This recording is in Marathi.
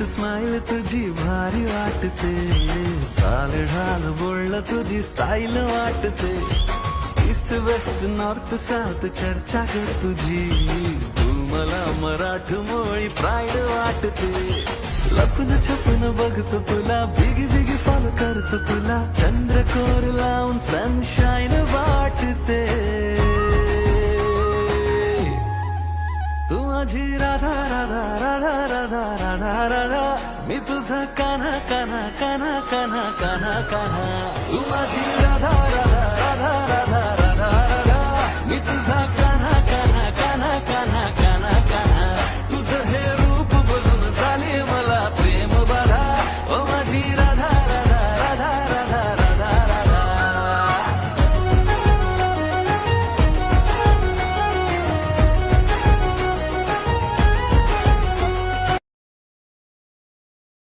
स्माइल तुझी भारी वाटते. चाल ढाल बोललं तुझी स्टाईल वाटते. ईस्ट वेस्ट नॉर्थ साऊथ चर्चा कर तुझी. तू मला मराठमोळी प्राईड वाटते. लपून छपून बघतो तुला बिगी बिगी फॉलो करतो तुला. चंद्रकोर लावून सनशाईन वाटते. तू माझी राधा राधा मी तुझा कान्हा कान्हा कान्हा कान्हा कान्हा कान्हा तू माझी राधा राधा